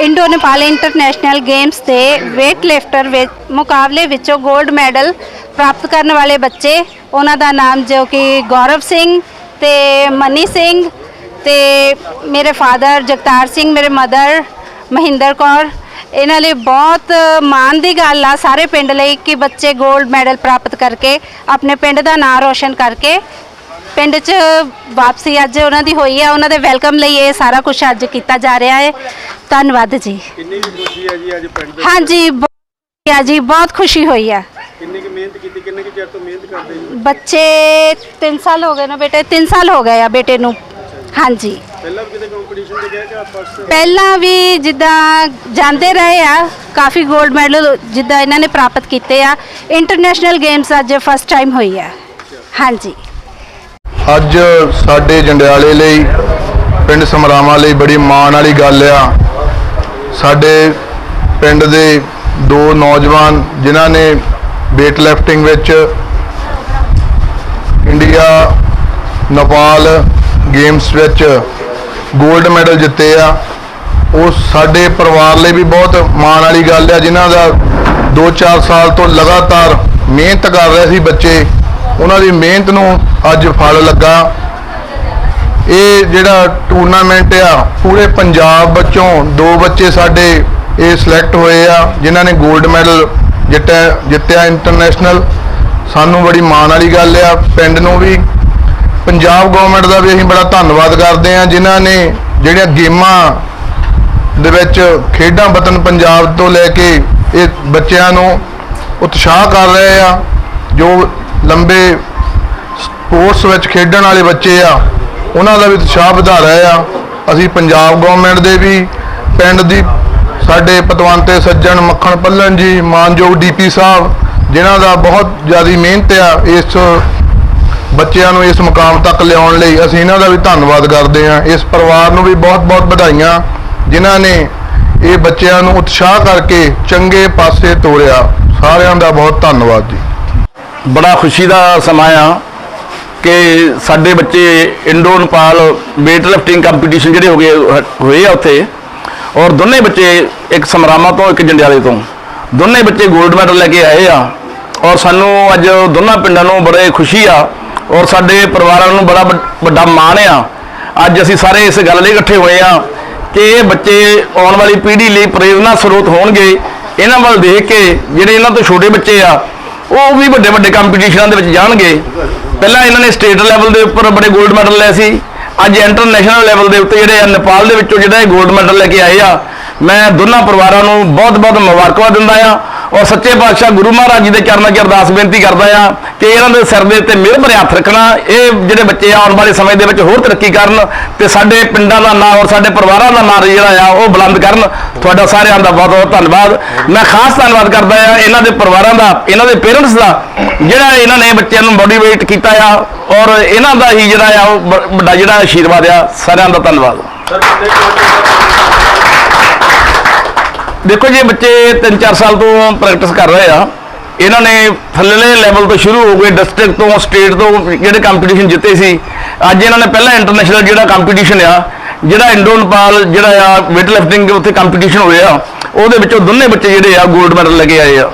Indo Nepal international games ਦੇ weight lifter ਮੁਕਾਬਲੇ ਵਿੱਚੋਂ 골ਡ ਮੈਡਲ ਪ੍ਰਾਪਤ ਕਰਨ ਵਾਲੇ ਬੱਚੇ, ਉਹਨਾਂ ਦਾ ਨਾਮ ਜੋ ਕਿ ਗੌਰਵ ਸਿੰਘ ਤੇ ਮਨੀ ਸਿੰਘ ਤੇ ਮੇਰੇ ਫਾਦਰ ਜਗਤਾਰ ਸਿੰਘ, ਮੇਰੇ ਮਦਰ ਮਹਿੰਦਰ ਕੌਰ। ਇਹਨਾਂ ਲਈ ਬਹੁਤ ਮਾਣ ਦੀ ਗੱਲ ਆ ਸਾਰੇ ਪਿੰਡ ਲਈ ਕਿ ਬੱਚੇ 골ਡ ਮੈਡਲ ਪ੍ਰਾਪਤ ਕਰਕੇ ਆਪਣੇ ਪਿੰਡ ਦਾ ਨਾਮ ਰੋਸ਼ਨ ਕਰਕੇ ਪਿੰਡ 'ਚ ਵਾਪਸੀ ਅੱਜ ਉਹਨਾਂ ਦੀ ਹੋਈ ਹੈ ਉਹਨਾਂ ਦੇ ਵੈਲਕਮ ਲਈ ਇਹ ਸਾਰਾ ਕੁਝ ਅੱਜ ਕੀਤਾ ਜਾ ਰਿਹਾ ਹੈ। ਧੰਨਵਾਦ ਜੀ। ਕਿੰਨੀ ਕੁ ਖੁਸ਼ੀ ਹੈ ਜੀ ਅੱਜ ਪਿੰਡ ਦੇ ਹਾਂਜੀ ਬਹੁਤ ਖੁਸ਼ੀ ਜੀ ਬਹੁਤ ਖੁਸ਼ੀ ਹੋਈ ਹੈ ਕਿੰਨੀ ਕੁ ਮਿਹਨਤ ਕੀਤੀ ਕਿੰਨੇ ਕੁ ਚਿਰ ਤੋਂ ਮਿਹਨਤ ਕਰਦੇ ਜੀ ਬੱਚੇ 3 ਸਾਲ ਹੋ ਗਏ ਨਾ ਬੇਟੇ 3 ਸਾਲ ਹੋ ਗਏ ਆ ਬੇਟੇ ਨੂੰ। ਹਾਂਜੀ। ਪਹਿਲਾਂ ਵੀ ਕਿਤੇ ਕੰਪੀਟੀਸ਼ਨ ਤੇ ਗਏ ਕਿ ਫਸਟ ਪਹਿਲਾਂ ਵੀ ਜਿੱਦਾਂ ਜਾਂਦੇ ਰਹੇ ਆ ਕਾਫੀ 골ਡ ਮੈਡਲ ਜਿੱਦਾਂ ਇਹਨਾਂ ਨੇ ਪ੍ਰਾਪਤ ਕੀਤੇ ਆ। ਇੰਟਰਨੈਸ਼ਨਲ ਗੇਮਸ ਅੱਜ ਫਸਟ ਟਾਈਮ ਹੋਈ ਆ। ਹਾਂਜੀ। ਅੱਜ ਸਾਡੇ ਜੰਡਿਆਲੇ ਲਈ, ਪਿੰਡ ਸਮਰਾਵਾਂ ਲਈ ਬੜੀ ਮਾਣ ਵਾਲੀ ਗੱਲ ਆ। ਸਾਡੇ ਪਿੰਡ ਦੇ ਦੋ ਨੌਜਵਾਨ ਜਿਨ੍ਹਾਂ ਨੇ weight lifting ਵਿੱਚ ਇੰਡੀਆ, ਨੇਪਾਲ ਗੇਮਸ ਵਿੱਚ 골ਡ ਮੈਡਲ ਜਿੱਤੇ ਆ। ਉਹ ਸਾਡੇ ਪਰਿਵਾਰ ਲਈ ਵੀ ਬਹੁਤ ਮਾਣ ਵਾਲੀ ਗੱਲ ਆ, ਜਿਨ੍ਹਾਂ ਦਾ 2-4 ਸਾਲ ਤੋਂ ਲਗਾਤਾਰ ਮਿਹਨਤ ਕਰ ਰਹੇ ਸੀ ਬੱਚੇ। ਉਹਨਾਂ ਦੀ ਮਿਹਨਤ ਨੂੰ ਅੱਜ ਫਲ ਲੱਗਾ। ਇਹ ਜਿਹੜਾ ਟੂਰਨਾਮੈਂਟ ਆ, ਪੂਰੇ ਪੰਜਾਬ ਵਿੱਚੋਂ ਦੋ ਬੱਚੇ ਸਾਡੇ ਇਹ ਸਿਲੈਕਟ ਹੋਏ ਆ, ਜਿਨ੍ਹਾਂ ਨੇ 골ਡ ਮੈਡਲ ਜਿੱਤਿਆ ਜਿੱਤਿਆ ਇੰਟਰਨੈਸ਼ਨਲ ਸਾਨੂੰ ਬੜੀ ਮਾਣ ਵਾਲੀ ਗੱਲ ਆ, ਪਿੰਡ ਨੂੰ ਵੀ। ਪੰਜਾਬ ਗਵਰਨਮੈਂਟ ਦਾ ਵੀ ਅਸੀਂ ਬੜਾ ਧੰਨਵਾਦ ਕਰਦੇ ਆ, ਜਿਨ੍ਹਾਂ ਨੇ ਜਿਹੜੀਆਂ ਗੇਮਾਂ ਦੇ ਵਿੱਚ ਖੇਡਾਂ ਵਤਨ ਪੰਜਾਬ ਤੋਂ ਲੈ ਕੇ ਇਹ ਬੱਚਿਆਂ ਨੂੰ ਉਤਸ਼ਾਹ ਕਰ ਰਹੇ ਆ, ਜੋ ਲੰਬੇ ਸਪੋਰਟਸ ਵਿੱਚ ਖੇਡਣ ਵਾਲੇ ਬੱਚੇ ਆ, ਉਹਨਾਂ ਦਾ ਵੀ ਉਤਸ਼ਾਹ ਵਧਾ ਰਿਹਾ ਆ। ਅਸੀਂ ਪੰਜਾਬ ਗਵਰਨਮੈਂਟ ਦੇ ਵੀ, ਪਿੰਡ ਦੀ, ਸਾਡੇ ਪਤਵੰਤੇ ਸੱਜਣ ਮੱਖਣ ਪੱਲਣ ਜੀ, ਮਾਨਯੋਗ ਡੀਪੀ ਸਾਹਿਬ, ਜਿਨ੍ਹਾਂ ਦਾ ਬਹੁਤ ਜ਼ਿਆਦਾ ਮਿਹਨਤ ਆ ਇਸ ਬੱਚਿਆਂ ਨੂੰ ਇਸ ਮੁਕਾਮ ਤੱਕ ਲਿਆਉਣ ਲਈ, ਅਸੀਂ ਇਹਨਾਂ ਦਾ ਵੀ ਧੰਨਵਾਦ ਕਰਦੇ ਹਾਂ। ਇਸ ਪਰਿਵਾਰ ਨੂੰ ਵੀ ਬਹੁਤ-ਬਹੁਤ ਵਧਾਈਆਂ, ਜਿਨ੍ਹਾਂ ਨੇ ਇਹ ਬੱਚਿਆਂ ਨੂੰ ਉਤਸ਼ਾਹ ਕਰਕੇ ਚੰਗੇ ਪਾਸੇ ਤੋਰਿਆ। ਸਾਰਿਆਂ ਦਾ ਬਹੁਤ ਧੰਨਵਾਦ ਜੀ। ਬੜਾ ਖੁਸ਼ੀ ਦਾ ਸਮਾਂ ਆ ਕਿ ਸਾਡੇ ਬੱਚੇ Indo, Nepal weight lifting competition ਜਿਹੜੇ ਹੋ ਗਏ, ਹੋਏ ਆ ਉੱਥੇ ਔਰ ਦੋਨੇ ਬੱਚੇ ਇੱਕ ਸਮਰਾਮਾ ਤੋਂ, ਇੱਕ ਜੰਡਿਆਲੇ ਤੋਂ। ਦੋਨੇ ਬੱਚੇ 골ਡ ਮੈਡਲ ਲੈ ਕੇ ਆਏ ਆ ਔਰ ਸਾਨੂੰ ਅੱਜ ਦੋਨਾਂ ਪਿੰਡਾਂ ਨੂੰ ਬੜੇ ਖੁਸ਼ੀ ਆ ਔਰ ਸਾਡੇ ਪਰਿਵਾਰਾਂ ਨੂੰ ਬੜਾ ਵੱਡ- ਵੱਡਾ ਮਾਣ ਆ। ਅੱਜ ਅਸੀਂ ਸਾਰੇ ਇਸ ਗੱਲ ਲਈ ਇਕੱਠੇ ਹੋਏ ਆ ਕਿ ਇਹ ਬੱਚੇ ਆਉਣ ਵਾਲੀ ਪੀੜ੍ਹੀ ਲਈ ਪ੍ਰੇਰਨਾ ਸਰੋਤ ਹੋਣਗੇ। ਇਹਨਾਂ ਵੱਲ ਦੇਖ ਕੇ ਜਿਹੜੇ ਇਹਨਾਂ ਤੋਂ ਛੋਟੇ ਬੱਚੇ ਆ ਉਹ ਵੀ ਵੱਡੇ ਵੱਡੇ ਕੰਪੀਟੀਸ਼ਨਾਂ ਦੇ ਵਿੱਚ ਜਾਣਗੇ। ਪਹਿਲਾਂ ਇਹਨਾਂ ਨੇ ਸਟੇਟ ਲੈਵਲ ਦੇ ਉੱਪਰ ਬੜੇ 골ਡ ਮੈਡਲ ਲਏ ਸੀ। ਅੱਜ ਇੰਟਰਨੈਸ਼ਨਲ ਲੈਵਲ ਦੇ ਉੱਤੇ ਜਿਹੜੇ ਆ, ਨੇਪਾਲ ਦੇ ਵਿੱਚੋਂ ਜਿਹੜਾ ਇਹ 골ਡ ਮੈਡਲ ਲੈ ਕੇ ਆਏ ਆ, ਮੈਂ ਦੋਨਾਂ ਪਰਿਵਾਰਾਂ ਨੂੰ ਬਹੁਤ-ਬਹੁਤ ਮੁਬਾਰਕਬਾਦ ਦਿੰਦਾ ਆ। ਔਰ ਸੱਚੇ ਪਾਤਸ਼ਾਹ ਗੁਰੂ ਮਹਾਰਾਜ ਜੀ ਦੇ ਚਰਨਾਂ 'ਚ ਅਰਦਾਸ ਬੇਨਤੀ ਕਰਦਾ ਆ ਕਿ ਇਹਨਾਂ ਦੇ ਸਿਰ ਦੇ ਉੱਤੇ ਮਿਹਰ ਭਰਿਆ ਹੱਥ ਰੱਖਣਾ, ਇਹ ਜਿਹੜੇ ਬੱਚੇ ਆਉਣ ਵਾਲੇ ਸਮੇਂ ਦੇ ਵਿੱਚ ਹੋਰ ਤਰੱਕੀ ਕਰਨ ਤੇ ਸਾਡੇ ਪਿੰਡਾਂ ਦਾ ਨਾਂ ਔਰ ਸਾਡੇ ਪਰਿਵਾਰਾਂ ਦਾ ਨਾਂ ਜਿਹੜਾ ਆ, ਉਹ ਬੁਲੰਦ ਕਰਨ। ਤੁਹਾਡਾ ਸਾਰਿਆਂ ਦਾ ਬਹੁਤ ਬਹੁਤ ਧੰਨਵਾਦ। ਮੈਂ ਖਾਸ ਧੰਨਵਾਦ ਕਰਦਾ ਆ ਇਹਨਾਂ ਦੇ ਪਰਿਵਾਰਾਂ ਦਾ, ਇਹਨਾਂ ਦੇ ਪੇਰੈਂਟਸ ਦਾ, ਜਿਹੜਾ ਇਹਨਾਂ ਨੇ ਬੱਚਿਆਂ ਨੂੰ ਮੋਟੀਵੇਟ ਕੀਤਾ ਆ, ਔਰ ਇਹਨਾਂ ਦਾ ਹੀ ਜਿਹੜਾ ਆ, ਉਹ ਬ- ਵੱਡਾ ਜਿਹੜਾ ਆਸ਼ੀਰਵਾਦ ਆ, ਸਾਰਿਆਂ ਦਾ ਧੰਨਵਾਦ। ਦੇਖੋ ਜੀ ਬੱਚੇ 3-4 ਸਾਲ ਤੋਂ ਪ੍ਰੈਕਟਿਸ ਕਰ ਰਹੇ ਆ। ਇਹਨਾਂ ਨੇ ਥੱਲੇਲੇ ਲੈਵਲ ਤੋਂ ਸ਼ੁਰੂ ਹੋ ਗਏ ਡਿਸਟ੍ਰਿਕਟ ਤੋਂ ਸਟੇਟ ਤੋਂ ਜਿਹੜੇ ਕੰਪੀਟੀਸ਼ਨ ਜਿੱਤੇ ਸੀ। ਅੱਜ ਇਹਨਾਂ ਨੇ ਪਹਿਲਾ ਇੰਟਰਨੈਸ਼ਨਲ ਜਿਹੜਾ ਕੰਪੀਟੀਸ਼ਨ ਆ ਜਿਹੜਾ ਇੰਡੋ ਨੇਪਾਲ ਜਿਹੜਾ ਆ weight lifting ਉੱਥੇ ਕੰਪੀਟੀਸ਼ਨ ਹੋਇਆ ਉਹਦੇ ਵਿੱਚੋਂ ਦੋਨੇ ਬੱਚੇ ਜਿਹੜੇ ਆ 골ਡ ਮੈਡਲ ਲੈ ਕੇ ਆਏ ਆ।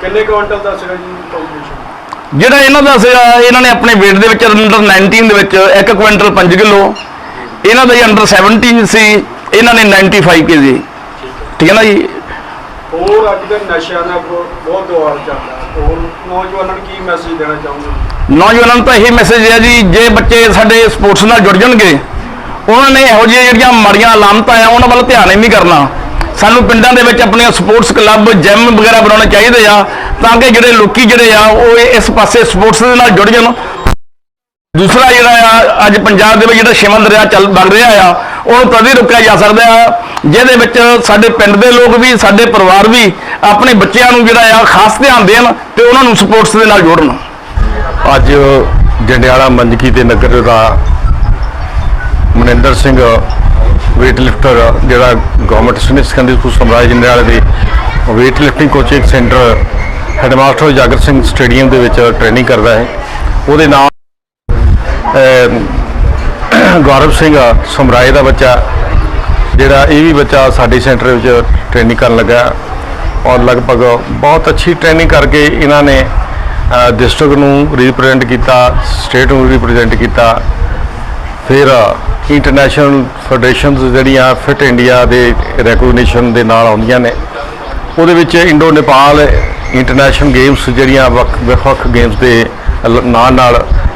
ਕਿੰਨੇ ਕੁਆਂਟਲ ਦਾ ਸੀਗਾ ਜੀ ਕੰਪੀਟੀਸ਼ਨ ਜਿਹੜਾ ਇਹਨਾਂ ਦਾ ਸੀਗਾ ਇਹਨਾਂ ਨੇ ਆਪਣੇ weight ਦੇ ਵਿੱਚ ਅੰਡਰ 19 ਦੇ ਵਿੱਚ 1 ਕੁਇੰਟਲ 5 ਕਿਲੋ ਇਹਨਾਂ ਦਾ ਜੀ ਅੰਡਰ 17 ਸੀ ਇਹਨਾਂ ਨੇ 95 ਕੇਜੀ ਠੀਕ ਹੈ ਨਾ ਜੀ? ਹੋਰ ਅੱਜ ਕੱਲ੍ਹ ਨਸ਼ਿਆਂ ਦਾ ਬਹੁਤ ਦੌਰ ਚੱਲਦਾ ਹੋਰ ਨੌਜਵਾਨਾਂ ਨੂੰ ਕੀ ਮੈਸੇਜ ਦੇਣਾ ਚਾਹੁੰਦੇ ਨੌਜਵਾਨਾਂ ਨੂੰ ਤਾਂ ਇਹ ਮੈਸੇਜ ਹੈ ਜੀ, ਜੇ ਬੱਚੇ ਸਾਡੇ ਸਪੋਰਟਸ ਨਾਲ ਜੁੜ ਜਾਣਗੇ, ਉਹਨਾਂ ਨੇ ਇਹੋ ਜਿਹੀਆਂ ਜਿਹੜੀਆਂ ਮਾੜੀਆਂ ਲਾਮਤਾਂ ਆ, ਉਹਨਾਂ ਵੱਲ ਧਿਆਨ ਹੀ ਨਹੀਂ ਕਰਨਾ। ਸਾਨੂੰ ਪਿੰਡਾਂ ਦੇ ਵਿੱਚ ਆਪਣੀਆਂ ਸਪੋਰਟਸ ਕਲੱਬ ਜਿਮ ਵਗੈਰਾ ਬਣਾਉਣੇ ਚਾਹੀਦੇ ਆ, ਤਾਂ ਕਿ ਜਿਹੜੇ ਲੋਕੀ ਜਿਹੜੇ ਆ, ਉਹ ਇਸ ਪਾਸੇ ਸਪੋਰਟਸ ਦੇ ਨਾਲ ਜੁੜ ਜਾਣ। ਦੂਸਰਾ ਜਿਹੜਾ ਆ, ਅੱਜ ਪੰਜਾਬ ਦੇ ਵਿੱਚ ਜਿਹੜਾ ਸ਼ਿਵਨ ਦਰਿਆ ਚੱਲ ਬਣ ਰਿਹਾ ਆ ਉਹਨੂੰ ਤਦ ਹੀ ਰੋਕਿਆ ਜਾ ਸਕਦਾ ਆ ਜਿਹਦੇ ਵਿੱਚ ਸਾਡੇ ਪਿੰਡ ਦੇ ਲੋਕ ਵੀ, ਸਾਡੇ ਪਰਿਵਾਰ ਵੀ ਆਪਣੇ ਬੱਚਿਆਂ ਨੂੰ ਜਿਹੜਾ ਆ ਖਾਸ ਧਿਆਨ ਦੇਣ ਤੇ ਉਹਨਾਂ ਨੂੰ ਸਪੋਰਟਸ ਦੇ ਨਾਲ ਜੋੜਨ। ਅੱਜ ਜੰਡਿਆਲਾ ਮੰਜਕੀ ਦੇ ਨਗਰ ਦਾ ਮਨਿੰਦਰ ਸਿੰਘ weight ਲਿਫਟਰ ਜਿਹੜਾ government senior secondary school Samraj ਜੰਡਿਆਲੇ ਦੇ weight lifting coaching centre headmaster Jagar Singh stadium ਦੇ ਵਿੱਚ ਟ੍ਰੇਨਿੰਗ ਕਰਦਾ ਹੈ। ਉਹਦੇ ਨਾਲ ਗੌਰਵ ਸਿੰਘ ਸਮਰਾਏ ਦਾ ਬੱਚਾ। ਜਿਹੜਾ ਇਹ ਵੀ ਬੱਚਾ ਸਾਡੇ ਸੈਂਟਰ ਵਿੱਚ ਟ੍ਰੇਨਿੰਗ ਕਰਨ ਲੱਗਾ। ਔਰ ਲਗਭਗ ਬਹੁਤ ਅੱਛੀ ਟ੍ਰੇਨਿੰਗ ਕਰਕੇ ਇਹਨਾਂ ਨੇ ਡਿਸਟ੍ਰਿਕਟ ਨੂੰ ਰਿਪਰੈਜ਼ੈਂਟ ਕੀਤਾ ਸਟੇਟ ਨੂੰ ਰਿਪਰੈਜ਼ੈਂਟ ਕੀਤਾ। ਫਿਰ ਇੰਟਰਨੈਸ਼ਨਲ ਫੈਡਰੇਸ਼ਨਸ ਜਿਹੜੀਆਂ ਫਿਟ ਇੰਡੀਆ ਦੇ ਰੈਕੋਗਨੀਸ਼ਨ ਦੇ ਨਾਲ ਆਉਂਦੀਆਂ ਨੇ। ਉਹਦੇ ਵਿੱਚ ਇੰਡੋ ਨੇਪਾਲ ਇੰਟਰਨੈਸ਼ਨਲ ਗੇਮਸ ਜਿਹੜੀਆਂ ਵੱਖ ਵੱਖ ਗੇਮਸ ਦੇ ਨਾਲ ਨਾਲ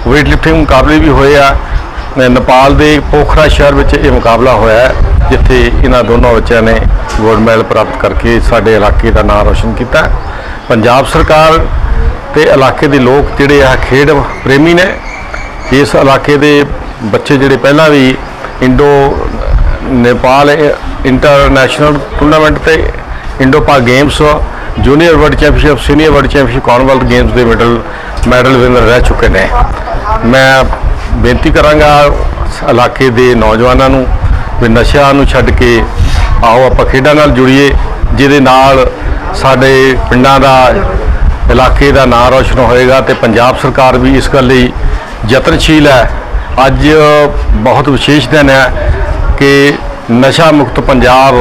weight lifting ਮੁਕਾਬਲੇ ਵੀ ਹੋਏ ਆ। ਨੇਪਾਲ ਦੇ ਪੋਖਰਾ ਸ਼ਹਿਰ ਵਿੱਚ ਇਹ ਮੁਕਾਬਲਾ ਹੋਇਆ ਜਿੱਥੇ ਇਹਨਾਂ ਦੋਨੋਂ ਬੱਚਿਆਂ ਨੇ ਗੋਲਡ ਮੈਡਲ ਪ੍ਰਾਪਤ ਕਰਕੇ ਸਾਡੇ ਇਲਾਕੇ ਦਾ ਨਾਮ ਰੋਸ਼ਨ ਕੀਤਾ ਪੰਜਾਬ ਸਰਕਾਰ ਤੇ ਇਲਾਕੇ ਦੇ ਲੋਕ ਜਿਹੜੇ ਆ ਖੇਡ ਪ੍ਰੇਮੀ ਨੇ, ਇਸ ਇਲਾਕੇ ਦੇ ਬੱਚੇ ਜਿਹੜੇ ਪਹਿਲਾਂ ਵੀ ਇੰਡੋ ਨੇਪਾਲ ਇੰਟਰਨੈਸ਼ਨਲ ਟੂਰਨਾਮੈਂਟ ਤੇ ਇੰਡੋ ਪਾ games, junior world championship, senior world championship, commonwealth games ਦੇ ਮੈਡਲ ਮੈਡਲ ਵਿਨਰ ਰਹਿ ਚੁੱਕੇ ਨੇ। ਮੈਂ ਬੇਨਤੀ ਕਰਾਂਗਾ ਇਲਾਕੇ ਦੇ ਨੌਜਵਾਨਾਂ ਨੂੰ ਵੀ ਨਸ਼ਿਆਂ ਨੂੰ ਛੱਡ ਕੇ ਆਓ, ਆਪਾਂ ਖੇਡਾਂ ਨਾਲ ਜੁੜੀਏ, ਜਿਹਦੇ ਨਾਲ ਸਾਡੇ ਪਿੰਡਾਂ ਦਾ, ਇਲਾਕੇ ਦਾ ਨਾਂ ਰੋਸ਼ਨ ਹੋਏਗਾ ਤੇ ਪੰਜਾਬ ਸਰਕਾਰ ਵੀ ਇਸ ਗੱਲ ਲਈ ਯਤਨਸ਼ੀਲ ਹੈ। ਅੱਜ ਬਹੁਤ ਵਿਸ਼ੇਸ਼ ਦਿਨ ਹੈ ਕਿ ਨਸ਼ਾ ਮੁਕਤ ਪੰਜਾਬ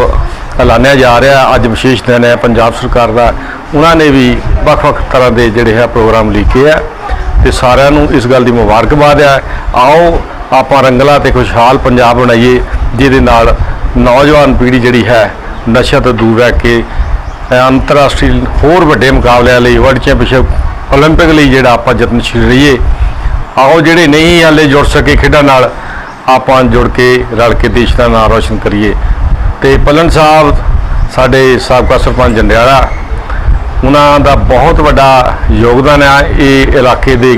ਐਲਾਨਿਆ ਜਾ ਰਿਹਾ ਅੱਜ ਵਿਸ਼ੇਸ਼ ਦਿਨ ਹੈ, ਪੰਜਾਬ ਸਰਕਾਰ ਦਾ, ਉਹਨਾਂ ਨੇ ਵੀ ਵੱਖ-ਵੱਖ ਤਰ੍ਹਾਂ ਦੇ ਜਿਹੜੇ ਹੈ ਪ੍ਰੋਗਰਾਮ ਲਿਖੇ ਆ ਤੇ ਸਾਰਿਆਂ ਨੂੰ ਇਸ ਗੱਲ ਦੀ ਮੁਬਾਰਕਬਾਦ ਹੈ ਆਓ ਆਪਾਂ ਰੰਗਲਾ ਤੇ ਖੁਸ਼ਹਾਲ ਪੰਜਾਬ ਬਣਾਈਏ ਜਿਹਦੇ ਨਾਲ ਨੌਜਵਾਨ ਪੀੜ੍ਹੀ ਜਿਹੜੀ ਹੈ ਨਸ਼ਾ ਤੋਂ ਦੂਰ ਰਹਿ ਕੇ ਅੰਤਰਰਾਸ਼ਟਰੀ ਹੋਰ ਵੱਡੇ ਮੁਕਾਬਲਿਆਂ ਲਈ ਵਰਲਡ ਚੈਂਪੀਅਨਸ਼ਿਪ 올림픽 ਲਈ ਜਿਹੜਾ ਆਪਾਂ ਯਤਨਸ਼ੀਲ ਰਹੀਏ ਆਓ ਜਿਹੜੇ ਨਹੀਂ ਹਾਲੇ ਜੁੜ ਸਕੇ ਖੇਡਾਂ ਨਾਲ ਆਪਾਂ ਜੁੜ ਕੇ ਰਲ ਕੇ ਦੇਸ਼ ਦਾ ਨਾਮ ਰੋਸ਼ਨ ਕਰੀਏ ਤੇ ਪਲਨ ਸਾਹਿਬ ਸਾਡੇ ਸਾਬਕਾ ਸਰਪੰਚ ਜੰਡਿਆਲਾ ਉਹਨਾਂ ਦਾ ਬਹੁਤ ਵੱਡਾ ਯੋਗਦਾਨ ਆ ਇਹ ਇਲਾਕੇ ਦੇ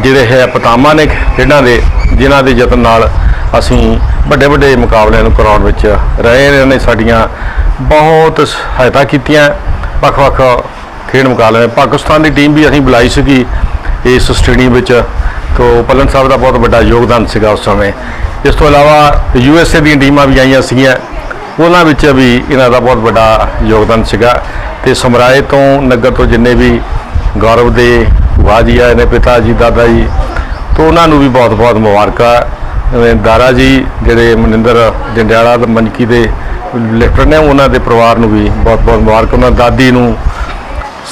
ਜਿਹੜੇ ਹੈ ਪਤਾਮਾ ਨੇ ਖੇਡਾਂ ਦੇ, ਜਿਨ੍ਹਾਂ ਦੇ ਯਤਨ ਨਾਲ ਅਸੀਂ ਵੱਡੇ ਵੱਡੇ ਮੁਕਾਬਲਿਆਂ ਨੂੰ ਕਰਾਉਣ ਵਿੱਚ ਰਹੇ ਇਹਨਾਂ ਨੇ ਸਾਡੀਆਂ ਬਹੁਤ ਸਹਾਇਤਾ ਕੀਤੀਆਂ। ਵੱਖ-ਵੱਖ ਖੇਡ ਮੁਕਾਬਲੇ ਪਾਕਿਸਤਾਨ ਦੀ ਟੀਮ ਵੀ ਅਸੀਂ ਬੁਲਾਈ ਸੀਗੀ ਇਸ ਸਟੇਡੀਅਮ ਵਿੱਚ, ਤੋਂ ਪਲਨ ਸਾਹਿਬ ਦਾ ਬਹੁਤ ਵੱਡਾ ਯੋਗਦਾਨ ਸੀਗਾ ਉਸ ਸਮੇਂ। ਇਸ ਤੋਂ ਇਲਾਵਾ ਯੂ ਐਸ ਏ ਦੀਆਂ ਟੀਮਾਂ ਵੀ ਆਈਆਂ ਸੀਗੀਆਂ। ਉਹਨਾਂ ਵਿੱਚ ਵੀ ਇਹਨਾਂ ਦਾ ਬਹੁਤ ਵੱਡਾ ਯੋਗਦਾਨ ਸੀਗਾ। ਤੇ ਸਮਰਾਏ ਤੋਂ ਨਗਰ ਤੋਂ ਜਿੰਨੇ ਵੀ ਗੌਰਵ ਦੇ ਵਾਜੀ ਆਏ ਨੇ, ਪਿਤਾ ਜੀ, ਦਾਦਾ ਜੀ, ਤੋਂ ਉਹਨਾਂ ਨੂੰ ਵੀ ਬਹੁਤ ਬਹੁਤ ਮੁਬਾਰਕਾਂ। ਅਹ ਦਾਰਾ ਜੀ ਜਿਹੜੇ ਮਨਿੰਦਰ ਜੰਡਿਆਲਾ ਤੇ ਮੰਜਕੀ ਦੇ ਲਿਫਟਰ ਨੇ, ਉਹਨਾਂ ਦੇ ਪਰਿਵਾਰ ਨੂੰ ਵੀ ਬਹੁਤ ਬਹੁਤ ਮੁਬਾਰਕ। ਉਹਨਾਂ ਦਾਦੀ ਨੂੰ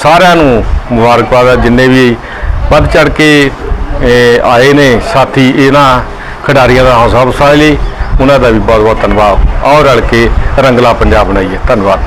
ਸਾਰਿਆਂ ਨੂੰ ਮੁਬਾਰਕਬਾਦ ਹੈ ਜਿੰਨੇ ਵੀ ਵੱਧ ਚੜ ਕੇ ਆਏ ਨੇ, ਸਾਥੀ ਇਹਨਾਂ ਖਿਡਾਰੀਆਂ ਦਾ ਹੌਸਲਾ ਅਫਜ਼ਾਈ ਲਈ, ਉਹਨਾਂ ਦਾ ਵੀ ਬਹੁਤ ਬਹੁਤ ਧੰਨਵਾਦ। ਔਰ ਰਲ ਕੇ ਰੰਗਲਾ ਪੰਜਾਬ ਬਣਾਈਏ। ਧੰਨਵਾਦ।